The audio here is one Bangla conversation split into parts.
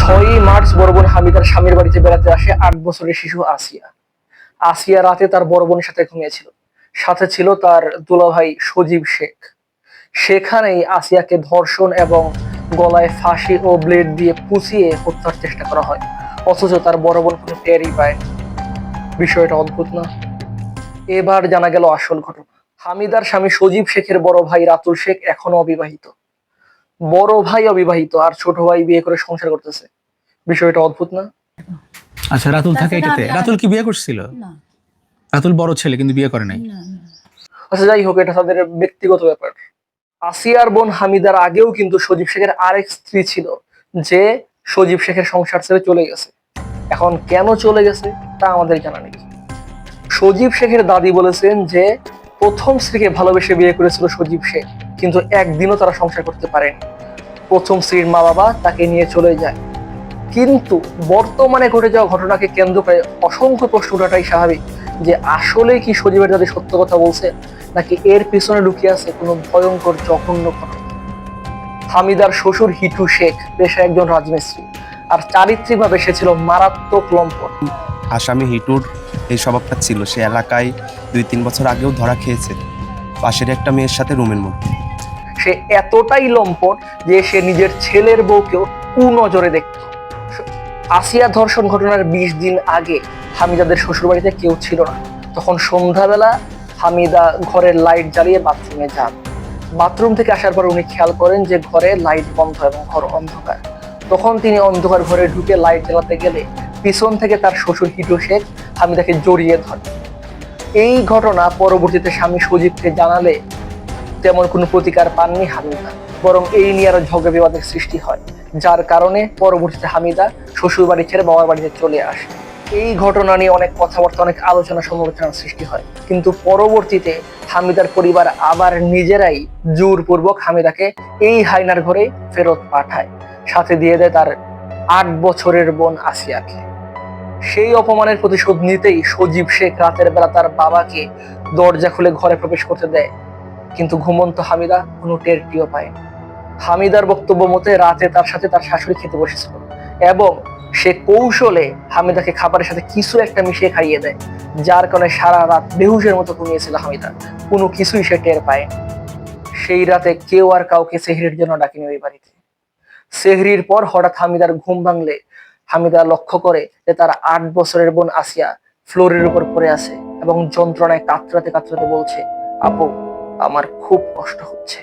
ছয়ই মার্চ বড় বোন হামিদার স্বামীর বাড়িতে বেড়াতে আসে আট বছরের শিশু আসিয়া। আসিয়া রাতে তার বড় বোনের সাথে ঘুমিয়েছিল। সাথে ছিল তার দুলাভাই সজীব শেখ। সেখানেই আসিয়াকে ধর্ষণ এবং গলায় ফাঁসি ও ব্লেড দিয়ে পুষিয়ে হত্যার চেষ্টা করা হয়। অথচ তার বড় বোন কোনো টেরই পায় বিষয়টা অদ্ভুত না। এবার জানা গেল আসল ঘটনা। হামিদার স্বামী সজীব শেখের বড় ভাই রাতুল শেখ এখনও অবিবাহিত। বড় ভাই অবিবাহিত আর ছোট ভাই বিয়ে করে সংসার করতেছে। বিষয়টা অদ্ভুত না? আচ্ছা রাতুল থাকে এটাতে রাতুল কি বিয়ে করছিল? না। রাতুল বড় ছেলে কিন্তু বিয়ে করে নাই। না না। আচ্ছা যাই হোক এটা তাদের ব্যক্তিগত ব্যাপার। আসিয়ার বোন হামিদার আগেও কিন্তু সজীব শেখের আরেক স্ত্রী ছিল যে সজীব শেখের সংসার ছেড়ে চলে গেছে। এখন কেন চলে গেছে তা আমাদের জানা নেই। সজীব শেখের দাদি বলেছেন যে প্রথম স্ত্রীকে ভালোবেসে বিয়ে করেছিল সজীব শেখ কিন্তু একদিনও তারা সংসার করতে পারেনি। প্রথম স্ত্রীর মা বাবা তাকে নিয়ে চলে যায়। কিন্তু বর্তমানে ঘটে যাওয়া ঘটনাকে কেন্দ্র করে অসংখ্য প্রশ্ন ওঠাটাই স্বাভাবিক যে আসলে কি সজীবের দাদি সত্য কথা বলছে, নাকি এর পিছনে লুকিয়ে আছে কোনো ভয়ঙ্কর, জঘন্য ঘটনা? হামিদার শ্বশুর হিটু শেখ পেশা একজন রাজমিস্ত্রি, আর চারিত্রিকভাবে সে ছিল মারাত্মক লম্পট। আসামি হিটুর এই স্বভাবটা ছিল। সে এলাকায় দুই, তিন বছর আগেও ধরা খেয়েছে। পাশের একটা মেয়ের সাথে রুমের মধ্যে। সে এতটাই লম্পট যে সে নিজের ছেলের বউকেও কুনজরে দেখত। আসিয়া ধর্ষণ ঘটনার বিশ দিন আগে হামিদাদের শ্বশুরবাড়িতে কেউ ছিল না। তখন সন্ধ্যাবেলা হামিদা ঘরের লাইট জ্বালিয়ে বাথরুমে যান। বাথরুম থেকে আসার পর উনি খেয়াল করেন যে ঘরে লাইট বন্ধ এবং ঘর অন্ধকার। তখন তিনি অন্ধকার ঘরে ঢুকে লাইট জ্বালাতে গেলে পিছন থেকে তার শ্বশুর হিটু শেখ হামিদাকে জড়িয়ে ধরে। এই ঘটনা পরবর্তীতে স্বামী সজীবকে জানালে তেমন কোনো প্রতিকার পাননি হামিদা, বরং এই নিয়ে আরও ঝগড়া বিবাদের সৃষ্টি হয়, যার কারণে পরবর্তীতে হামিদা শ্বশুর বাড়ি ছেড়ে বাবার বাড়িতে চলে আসে। এই ঘটনা নিয়ে অনেক কথাবার্তা, অনেক আলোচনা সমালোচনার সৃষ্টি হয়, কিন্তু পরবর্তীতে হামিদার পরিবার আবার নিজেরাই জোরপূর্বক হামিদাকে এই হাইনার ঘরে ফেরত পাঠায়। সাথে দিয়ে দেয় তার আট বছরের বোন আসিয়াকে। সেই অপমানের প্রতিশোধ নিতেই সজীব শেখ রাতের বেলা তার বাবাকে দরজা খুলে ঘরে প্রবেশ করতে দেয়। কিন্তু ঘুমন্ত হামিদা কোনো টেরটিও পায় হামিদার বক্তব্য মতে রাতে তার সাথে তার শাশুড়ি খেতে বসেছিল এবং সে কৌশলে হামিদাকে খাবারের সাথে কিছু একটা মিশিয়ে খাইয়ে দেয়, যার কারণে সারা রাত বেহুশের মতো ঘুমিয়েছিল হামিদা। কোনো কিছুই সে টের পায় সেই রাতে কেউ আর কাউকে সেহরির জন্য ডাকেনি ওই বাড়িতে। সেহরির পর হঠাৎ হামিদার ঘুম ভাঙলে হামিদা লক্ষ্য করে যে তার আট বছরের বোন আসিয়া ফ্লোরের উপর পড়ে আছে এবং যন্ত্রণায় কাতরাতে কাতরাতে বলছে, আপু, আমার খুব কষ্ট হচ্ছে।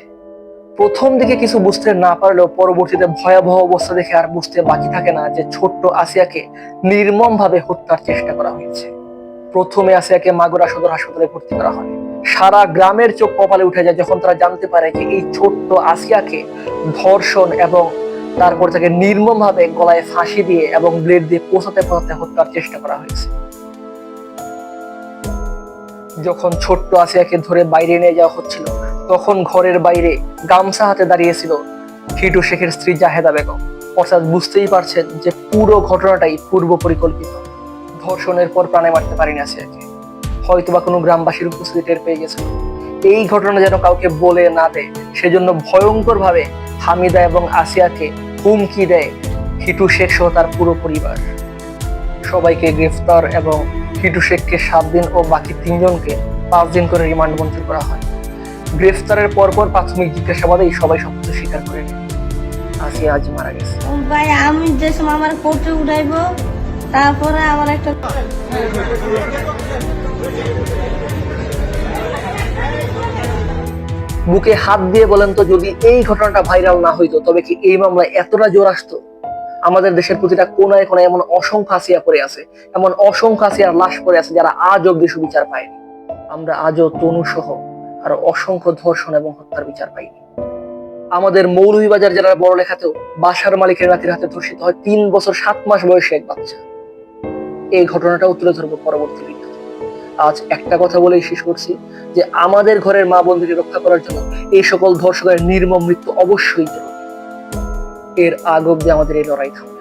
প্রথম দিকে কিছু বুঝতে না পারলেও পরবর্তীতে ভয়াবহ অবস্থা দেখে আর বুঝতে বাকি থাকে না যে ছোট্ট আসিয়াকে নির্মম ভাবে হত্যার চেষ্টা করা হয়েছে। প্রথমে আসিয়াকে মাগুরা সদর হাসপাতালে ভর্তি করা হয়। সারা গ্রামের চোখ কপালে উঠে যায় যখন তারা জানতে পারে যে এই ছোট্ট আসিয়াকে ধর্ষণ এবং তারপর তাকে নির্মম ভাবে গলায় ফাঁসি দিয়ে এবং ব্লেড দিয়ে পোষাতে পোষাতে হত্যার চেষ্টা করা হয়েছে। যখন ছোট্ট আসিয়াকে ধরে বাইরে নিয়ে যাওয়া হচ্ছিল, তখন ঘরের বাইরে গামছা হাতে দাঁড়িয়েছিল হিটু শেখের স্ত্রী জাহেদা বেগম। অর্থাৎ বুঝতেই পারছেন যে পুরো ঘটনাটাই পূর্ব পরিকল্পিত। ধর্ষণের পর প্রাণে মারতে পারিনি আসিয়াকে। হয়তোবা কোনো গ্রামবাসীর উপস্থিতি টের পেয়ে গেছিল। এই ঘটনা যেন কাউকে বলে না দেয়, সেজন্য ভয়ঙ্কর ভাবে হামিদা এবং আসিয়াকে হুমকি দেয় হিটু শেখ সহ তার পুরো পরিবার। সবাইকে গ্রেফতার এবং হিটু শেখকে সাত দিন ও বাকি তিনজনকে পাঁচ দিন করে রিমান্ড মঞ্জুর করা হয়। গ্রেফতারের পরপর প্রাথমিক জিজ্ঞাসাবাদে সবাই সবকিছু স্বীকার করে আসিয়া আজ মারা গেছে। ভাই, আমি যে সময় আমার কোর্টে উঠাইবো, তারপরে আমার একটা বুকে হাত দিয়ে বলেন তো, যদি এই ঘটনাটা ভাইরাল না হইতো, তবে কি এই মামলায় এতটা জোর আসতো? আমাদের দেশের প্রতিটা কোনায় কোনায় এমন অসংখ্য আসিয়া পড়ে আছে, এমন অসংখ্য আসিয়ার লাশ পড়ে আছে যারা আজ অব্দি সুবিচার পায়নি। আমরা আজও তনু সহ আরও অসংখ্য ধর্ষণ এবং হত্যার বিচার পাইনি। আমাদের মৌলভীবাজার জেলার বড় লেখাতেও বাসার মালিকের রাতের হাতে ধর্ষিত হয় তিন বছর সাত মাস বয়সে এক বাচ্চা। এই ঘটনাটাও তুলে ধরবো পরবর্তী আজ একটা কথা বলেই শেষ করছি, যে আমাদের ঘরের মা বন্ধুকে রক্ষা করার জন্য এই সকল ধর্ষকের নির্মম মৃত্যু অবশ্যই এর আগ অব্দি আমাদের এই লড়াই থামবে